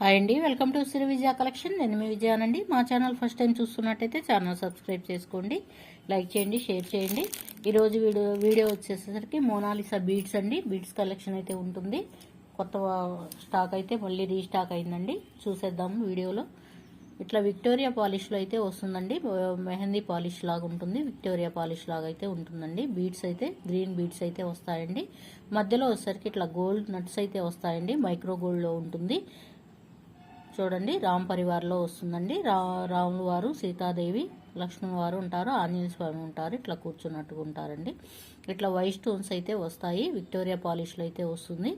Hi అండి welcome to Shri Vijaya collection. నేను మీ విజయానండి. మా ఛానల్ ఫస్ట్ టైం చూస్తున్నట్టయితే ఛానల్ సబ్స్క్రైబ్ చేసుకోండి లైక్ చేయండి షేర్ చేయండి. ఈరోజు వీడియో వీడియో వచ్చేసరికి మోనాలిసా బీడ్స్ అండి. బీడ్స్ కలెక్షన్ అయితే ఉంటుంది. కొత్త స్టాక్ అయితే మళ్ళీ రీస్టాక్ అయిందండి. చూసేద్దాము వీడియోలో. ఇట్లా విక్టోరియా పాలిష్లో అయితే వస్తుందండి. మెహందీ పాలిష్ లాగా ఉంటుంది. విక్టోరియా పాలిష్ లాగా అయితే ఉంటుందండి. బీడ్స్ అయితే గ్రీన్ బీడ్స్ అయితే వస్తాయండి. మధ్యలో వచ్చేసరికి ఇట్లా గోల్డ్ నట్స్ అయితే వస్తాయండి. మైక్రో గోల్డ్లో ఉంటుంది. చూడండి రామ్ పరివార్లో వస్తుందండి. రా రాములు వారు సీతాదేవి లక్ష్మణ్ వారు ఉంటారు ఆంజనేయ స్వామి ఉంటారు ఇట్లా కూర్చున్నట్టుగా ఉంటారండి. ఇట్లా వైట్ స్టోన్స్ అయితే వస్తాయి విక్టోరియా పాలిష్లో అయితే వస్తుంది.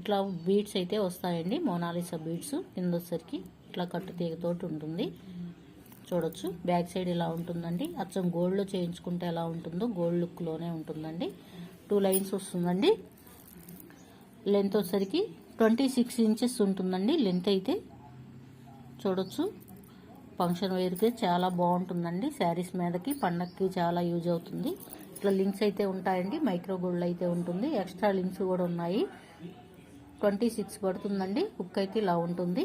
ఇట్లా బీడ్స్ అయితే వస్తాయండి మోనాలిసా బీడ్స్ కింద వచ్చరికి ఇట్లా కట్టు తీగతోటి ఉంటుంది. చూడొచ్చు బ్యాక్ సైడ్ ఇలా ఉంటుందండి. అచ్చం గోల్డ్లో చేయించుకుంటే ఎలా ఉంటుందో గోల్డ్ లుక్లోనే ఉంటుందండి. టూ లైన్స్ వస్తుందండి. లెంత్ వచ్చరికి ట్వంటీ సిక్స్ ఇంచెస్ ఉంటుందండి. లెంత్ అయితే చూడొచ్చు. ఫంక్షన్ వేర్కి చాలా బాగుంటుందండి. శారీస్ మీదకి పండక్కి చాలా యూజ్ అవుతుంది. ఇట్లా లింక్స్ అయితే ఉంటాయండి. మైక్రో గోల్డ్ అయితే ఉంటుంది. ఎక్స్ట్రా లింక్స్ కూడా ఉన్నాయి. ట్వంటీ సిక్స్ పడుతుందండి. హుక్ అయితే ఇలా ఉంటుంది.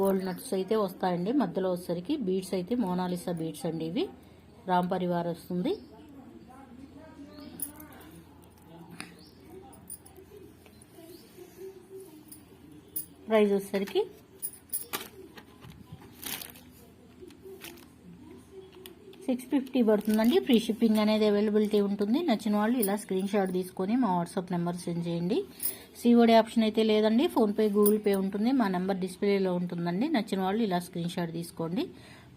గోల్డ్ నట్స్ అయితే వస్తాయండి. మధ్యలో వచ్చేసరికి బీడ్స్ అయితే మోనాలిసా బీడ్స్ అండి ఇవి. రామ్ పరివార్ వస్తుంది. ప్రైజ్ వచ్చేసరికి సిక్స్ ఫిఫ్టీ పడుతుందండి. ఫ్రీ షిప్పింగ్ అనేది అవైలబిలిటీ ఉంటుంది. నచ్చిన వాళ్ళు ఇలా స్క్రీన్ షాట్ తీసుకొని మా వాట్సాప్ నెంబర్ సెండ్ చేయండి. సిఓడి ఆప్షన్ అయితే లేదండి. ఫోన్పే గూగుల్ పే ఉంటుంది. మా నెంబర్ డిస్ప్లేలో ఉంటుందండి. నచ్చిన వాళ్ళు ఇలా స్క్రీన్ షాట్ తీసుకోండి.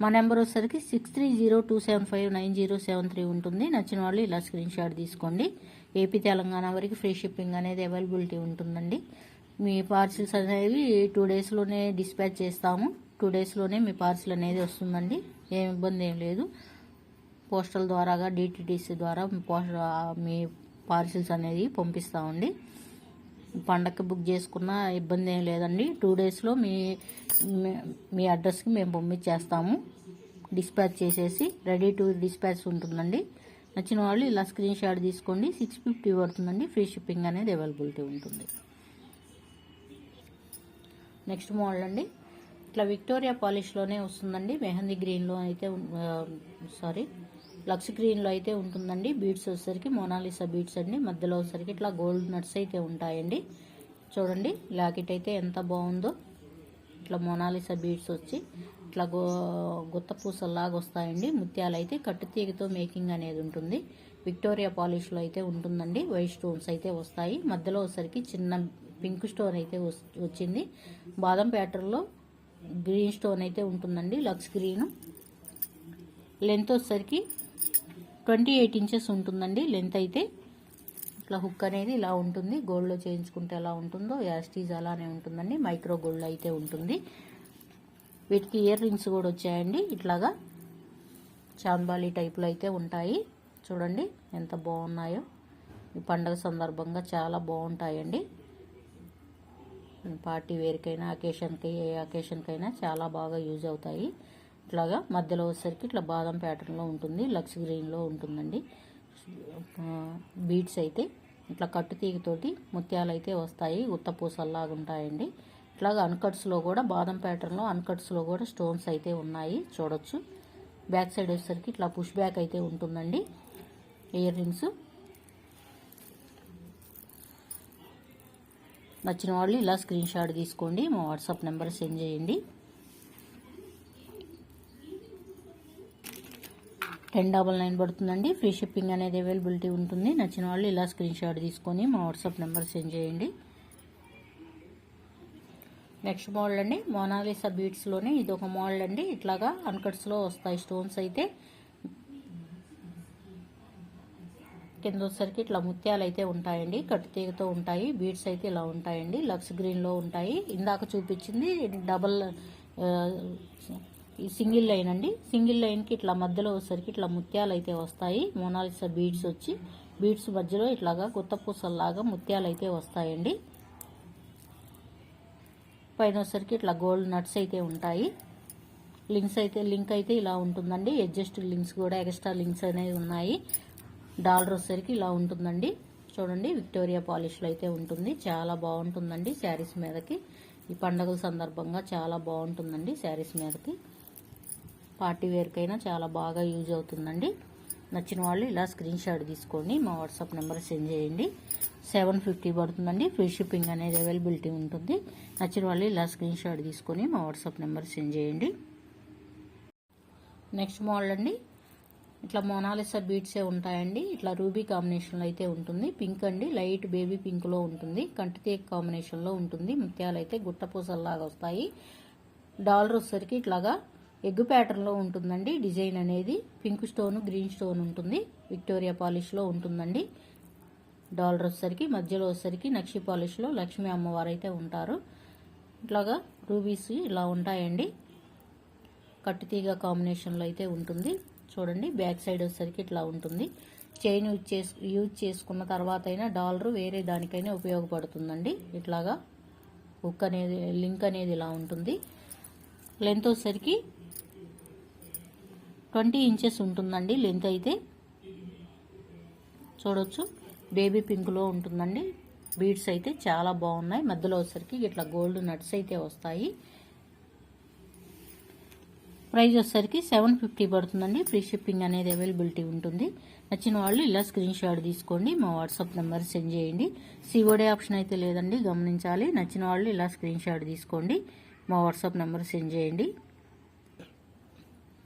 మా నెంబర్ వచ్చేసరికి six three zero two seven five nine zero seven three ఉంటుంది. నచ్చిన వాళ్ళు ఇలా స్క్రీన్ షాట్ తీసుకోండి. ఏపీ తెలంగాణ వరకు ఫ్రీ షిప్పింగ్ అనేది అవైలబిలిటీ ఉంటుందండి. మీ పార్సిల్స్ అనేవి టూ డేస్లోనే డిస్పాచ్ చేస్తాము. టూ డేస్లోనే మీ పార్సిల్ అనేది వస్తుందండి. ఏం ఇబ్బంది ఏం లేదు. పోస్టల్ ద్వారాగా డిటిడిసి ద్వారా మీ పార్సిల్స్ అనేది పంపిస్తామండి పండగకి బుక్ చేసుకున్న ఇబ్బంది ఏం లేదండి. టూ డేస్లో మీ మీ అడ్రస్కి మేము పంపించేస్తాము. డిస్పాచ్ చేసేసి రెడీ టు డిస్పాచ్ ఉంటుందండి. నచ్చిన వాళ్ళు ఇలా స్క్రీన్ షాట్ తీసుకోండి. సిక్స్ ఫిఫ్టీ పడుతుందండి. ఫ్రీ షిప్పింగ్ అనేది అవైలబిలిటీ ఉంటుంది. నెక్స్ట్ మోడల్ అండి. ఇట్లా విక్టోరియా పాలిష్లోనే వస్తుందండి. మెహందీ గ్రీన్లో అయితే సారీ లక్స్ గ్రీన్లో అయితే ఉంటుందండి. బీడ్స్ వచ్చేసరికి మోనాలిసా బీడ్స్ అండి. మధ్యలో వచ్చేసరికి ఇట్లా గోల్డ్ నట్స్ అయితే ఉంటాయండి. చూడండి లాకెట్ అయితే ఎంత బాగుందో. ఇట్లా మోనాలిసా బీడ్స్ వచ్చి ఇట్లా గో గుత్త పూసల్లాగా వస్తాయండి. ముత్యాలు అయితే కట్టుతీగతో మేకింగ్ అనేది ఉంటుంది. విక్టోరియా పాలిష్లో అయితే ఉంటుందండి. వైట్ స్టోన్స్ అయితే వస్తాయి. మధ్యలో వచ్చేసరికి చిన్న పింక్ స్టోన్ అయితే వచ్చింది. బాదం ప్యాటర్న్లో గ్రీన్ స్టోన్ అయితే ఉంటుందండి. Lux green. లెంత్ వచ్చేసరికి ట్వంటీ ఎయిట్ ఇంచెస్ ఉంటుందండి లెంత్ అయితే. ఇట్లా హుక్ అనేది ఇలా ఉంటుంది గోల్డ్లో చేయించుకుంటే ఎలా ఉంటుందో యాస్టీజ్ అలానే ఉంటుందండి మైక్రో గోల్డ్ అయితే ఉంటుంది. వీటికి ఇయర్ రింగ్స్ కూడా వచ్చాయండి ఇట్లాగా చాంబాలి టైప్లో అయితే ఉంటాయి. చూడండి ఎంత బాగున్నాయో. ఈ పండగ సందర్భంగా చాలా బాగుంటాయండి. పార్టీ వేర్కైనా అకేషన్కి ఏ అకేషన్కైనా చాలా బాగా యూజ్ అవుతాయి. ఇట్లాగా మధ్యలో వచ్చేసరికి ఇట్లా బాదం ప్యాటర్న్లో ఉంటుంది లక్స్ గ్రీన్లో ఉంటుందండి. బీడ్స్ అయితే ఇట్లా కట్టు తీగతోటి ముత్యాలు అయితే వస్తాయి ఉత్తపూసల్లాగా ఉంటాయండి. ఇట్లాగా అన్కట్స్లో కూడా బాదం ప్యాటర్న్లో అన్కట్స్లో కూడా స్టోన్స్ అయితే ఉన్నాయి చూడొచ్చు. బ్యాక్ సైడ్ వచ్చేసరికి ఇట్లా పుష్ బ్యాక్ అయితే ఉంటుందండి ఇయర్ రింగ్స్. నచ్చిన వాళ్ళు ఇలా స్క్రీన్ షాట్ తీసుకోండి మా వాట్సాప్ నెంబర్ సెండ్ చేయండి. టెన్ డబల్ నైన్ పడుతుందండి. ఫ్రీ షిప్పింగ్ అనేది అవైలబిలిటీ ఉంటుంది. నచ్చిన వాళ్ళు ఇలా స్క్రీన్ షాట్ తీసుకొని మా వాట్సాప్ నెంబర్ సెండ్ చేయండి. నెక్స్ట్ మోడల్ అండి. మోనాలిసా బీట్స్లోనే ఇది ఒక మోడల్ అండి. ఇట్లాగా అన్కట్స్లో వస్తాయి స్టోన్స్ అయితే. కింద వచ్చేసరికి ఇట్లా ముత్యాలు అయితే ఉంటాయండి. కట్టుతీగతో ఉంటాయి. బీడ్స్ అయితే ఇలా ఉంటాయండి. లక్స్ గ్రీన్లో ఉంటాయి. ఇందాక చూపించింది డబల్ సింగిల్ లైన్ అండి. సింగిల్ లైన్కి ఇట్లా మధ్యలో వచ్చేసరికి ఇట్లా ముత్యాలు అయితే వస్తాయి. మోనాలిసా బీడ్స్ వచ్చి బీడ్స్ మధ్యలో ఇట్లాగా కొత్త పూసల్లాగా ముత్యాలు అయితే వస్తాయండి. పైన వచ్చేసరికి ఇట్లా గోల్డ్ నట్స్ అయితే ఉంటాయి. లింక్స్ అయితే లింక్ అయితే ఇలా ఉంటుందండి. అడ్జస్ట్ లింక్స్ కూడా ఎక్స్ట్రా లింక్స్ అనేవి ఉన్నాయి. డాలర్ వచ్చేసరికి ఇలా ఉంటుందండి. చూడండి విక్టోరియా పాలిష్లో అయితే ఉంటుంది. చాలా బాగుంటుందండి శారీస్ మీదకి. ఈ పండుగల సందర్భంగా చాలా బాగుంటుందండి శారీస్ మీదకి. పార్టీ వేర్కైనా చాలా బాగా యూజ్ అవుతుందండి. నచ్చిన వాళ్ళు ఇలా స్క్రీన్ షాట్ తీసుకోండి మా వాట్సాప్ నెంబర్ సెండ్ చేయండి. సెవెన్ ఫిఫ్టీ పడుతుందండి ఫ్రీ షిప్పింగ్ అనేది అవైలబిలిటీ ఉంటుంది. నచ్చిన వాళ్ళు ఇలా స్క్రీన్ షాట్ తీసుకొని మా వాట్సాప్ నెంబర్ సెండ్ చేయండి. నెక్స్ట్ మోడల్ అండి. ఇట్లా మోనాలిసా బీట్సే ఉంటాయండి. ఇట్లా రూబీ కాంబినేషన్లో అయితే ఉంటుంది. పింక్ అండి లైట్ బేబీ పింక్లో ఉంటుంది. కంటితేక్ కాంబినేషన్లో ఉంటుంది. ముత్యాలు అయితే గుట్టపూసల్లాగా వస్తాయి. డాలర్ వచ్చేసరికి ఇట్లాగా ఎగ్ ప్యాటర్న్లో ఉంటుందండి. డిజైన్ అనేది పింక్ స్టోన్ గ్రీన్ స్టోన్ ఉంటుంది. విక్టోరియా పాలిష్లో ఉంటుందండి. డాలర్ వచ్చేసరికి మధ్యలో వచ్చేసరికి నక్షి పాలిష్లో లక్ష్మీ అమ్మవారు అయితే ఉంటారు. ఇట్లాగా రూబీస్ ఇలా ఉంటాయండి. కట్టుతీగ కాంబినేషన్లో అయితే ఉంటుంది. చూడండి బ్యాక్ సైడ్ వచ్చేసరికి ఇట్లా ఉంటుంది. చైన్ యూజ్ చేసు యూజ్ చేసుకున్న తర్వాత అయినా డాలర్ వేరే దానికైనా ఉపయోగపడుతుందండి. ఇట్లాగా హుక్ అనేది లింక్ అనేది ఇలా ఉంటుంది. లెంత్ వచ్చేసరికి ట్వంటీ ఇంచెస్ ఉంటుందండి లెంత్ అయితే. చూడొచ్చు. బేబీ పింక్లో ఉంటుందండి. బీడ్స్ అయితే చాలా బాగున్నాయి. మధ్యలో వచ్చేసరికి ఇట్లా గోల్డ్ నట్స్ అయితే వస్తాయి. ప్రైస్ వచ్చేసరికి సెవెన్ ఫిఫ్టీ పడుతుందండి. ఫ్రీ షిప్పింగ్ అనేది అవైలబిలిటీ ఉంటుంది. నచ్చిన వాళ్ళు ఇలా స్క్రీన్ షాట్ తీసుకోండి. మా వాట్సాప్ నెంబర్ సెండ్ చేయండి. సిఓడే ఆప్షన్ అయితే లేదండి. గమనించాలి. నచ్చిన వాళ్ళు ఇలా స్క్రీన్ షాట్ తీసుకోండి. మా వాట్సాప్ నెంబర్ సెండ్ చేయండి.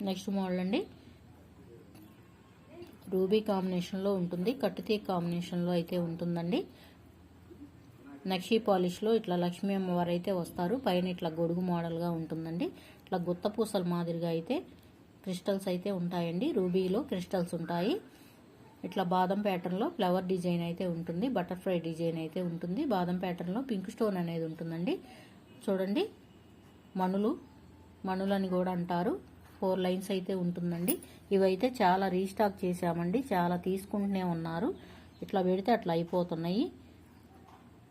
నెక్స్ట్ మోడల్ అండి. రూబీ కాంబినేషన్లో ఉంటుంది. కట్టుతీ కాంబినేషన్లో అయితే ఉంటుందండి. నక్షీ పాలిష్లో ఇట్లా లక్ష్మీ అమ్మవారు అయితే వస్తారు. పైన ఇట్లా గొడుగు మోడల్గా ఉంటుందండి. ఇట్లా గుత్త పూసల మాదిరిగా అయితే క్రిస్టల్స్ అయితే ఉంటాయండి. రూబీలో క్రిస్టల్స్ ఉంటాయి. ఇట్లా బాదం ప్యాటర్న్లో ఫ్లవర్ డిజైన్ అయితే ఉంటుంది. బటర్ఫ్లై డిజైన్ అయితే ఉంటుంది. బాదం ప్యాటర్న్లో పింక్ స్టోన్ అనేది ఉంటుందండి. చూడండి. మణులు మణులని కూడా అంటారు. ఫోర్ లైన్స్ అయితే ఉంటుందండి. ఇవైతే చాలా రీస్టాక్ చేశామండి. చాలా తీసుకుంటూనే ఉన్నారు. ఇట్లా పెడితే అట్లా అయిపోతున్నాయి.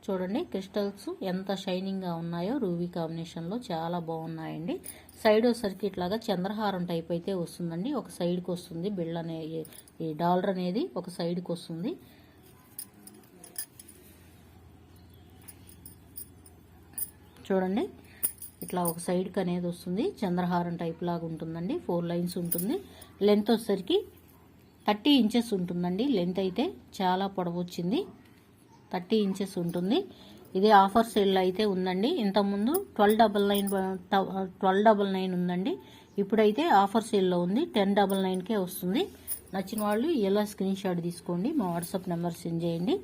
చూడండి క్రిస్టల్స్ ఎంత షైనింగ్గా ఉన్నాయో రూబీ కాంబినేషన్లో చాలా బాగున్నాయండి. సైడ్ సర్కిట్ లాగా చంద్రహారం టైప్ అయితే వస్తుందండి. ఒక సైడ్కి వస్తుంది బిళ్ళ అనే ఈ డాలర్ అనేది ఒక సైడ్కి వస్తుంది. చూడండి ఇట్లా ఒక సైడ్కి అనేది వస్తుంది. చంద్రహారం టైప్ లాగా ఉంటుందండి. ఫోర్ లైన్స్ ఉంటుంది. లెంత్ వచ్చేసరికి థర్టీ ఇంచెస్ ఉంటుందండి. లెంత్ అయితే చాలా పొడవు వచ్చింది. థర్టీ ఇంచెస్ ఉంటుంది. ఇది ఆఫర్ సేల్ అయితే ఉందండి. ఇంతకుముందు twelve double nine twelve double nine ఉందండి. ఇప్పుడైతే ఆఫర్ సేల్లో ఉంది. టెన్ డబల్ నైన్కే వస్తుంది. నచ్చిన వాళ్ళు ఎలా స్క్రీన్ షాట్ తీసుకోండి. మా వాట్సాప్ నెంబర్ సెండ్ చేయండి.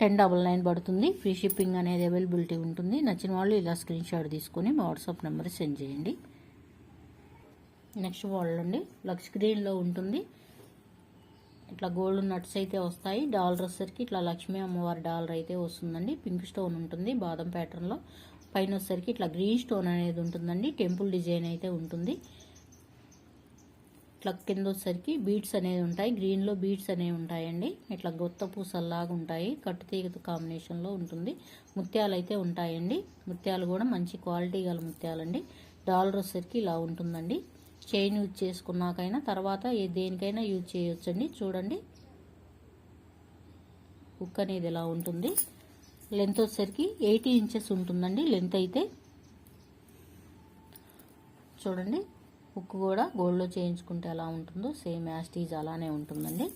టెన్ డబల్ నైన్ పడుతుంది. ఫ్రీ షిప్పింగ్ అనేది అవైలబిలిటీ ఉంటుంది. నచ్చిన వాళ్ళు ఇలా స్క్రీన్ షాట్ తీసుకొని మా వాట్సాప్ నెంబర్ సెండ్ చేయండి. నెక్స్ట్ వాళ్ళు అండి లక్స్ గ్రీన్లో ఉంటుంది. ఇట్లా గోల్డ్ నట్స్ అయితే వస్తాయి. డాలర్ వచ్చేసరికి ఇట్లా లక్ష్మీ అమ్మవారి డాలర్ అయితే వస్తుందండి. పింక్ స్టోన్ ఉంటుంది బాదం ప్యాటర్న్లో. పైన వచ్చేసరికి ఇట్లా గ్రీన్ స్టోన్ అనేది ఉంటుందండి. టెంపుల్ డిజైన్ అయితే ఉంటుంది. ఇట్లా కింద వచ్చేసరికి బీడ్స్ అనేవి ఉంటాయి. గ్రీన్లో బీడ్స్ అనేవి ఉంటాయండి. ఇట్లా గొత్త పూసల్లాగా ఉంటాయి. కట్టు తీగత కాంబినేషన్లో ఉంటుంది. ముత్యాలు అయితే ఉంటాయండి. ముత్యాలు కూడా మంచి క్వాలిటీ గల ముత్యాలండి. డాలర్ వచ్చేసరికి ఇలా ఉంటుందండి. చైన్ యూజ్ చేసుకున్నాకైనా తర్వాత ఏ దేనికైనా యూజ్ చేయొచ్చండి. చూడండి. హుక్ అనేది ఇలా ఉంటుంది. లెంత్ వచ్చేసరికి ఎయిటీ ఇంచెస్ ఉంటుందండి. లెంత్ అయితే. చూడండి. హుక్ కూడా గోల్డ్లో చేయించుకుంటే ఎలా ఉంటుందో సేమ్ యాస్టీజ్ అలానే ఉంటుందండి.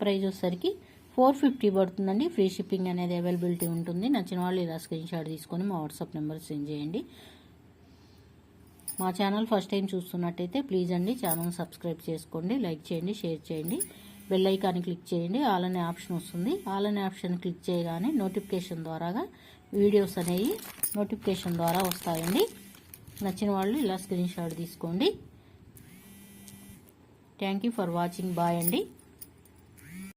ప్రైజ్ వచ్చేసరికి ఫోర్ ఫిఫ్టీ పడుతుందండి. ఫ్రీ షిప్పింగ్ అనేది అవైలబిలిటీ ఉంటుంది. నచ్చిన వాళ్ళు ఇలా స్క్రీన్ షాట్ తీసుకొని మా వాట్సాప్ నెంబర్ సెండ్ చేయండి. మా ఛానల్ ఫస్ట్ టైం చూస్తున్నట్టయితే ప్లీజ్ అండి ఛానల్ సబ్స్క్రైబ్ చేసుకోండి లైక్ చేయండి షేర్ చేయండి బెల్ ఐకాన్ని క్లిక్ చేయండి ఆల్ అనే ఆప్షన్ వస్తుంది. ఆల్ అనే ఆప్షన్ క్లిక్ చేయగానే నోటిఫికేషన్ ద్వారాగా వీడియోస్ అనేవి నోటిఫికేషన్ ద్వారా వస్తాయండి. నచ్చిన వాళ్ళు ఇలా స్క్రీన్ షాట్ తీసుకోండి. థ్యాంక్ ఫర్ వాచింగ్ బాయ్ అండి.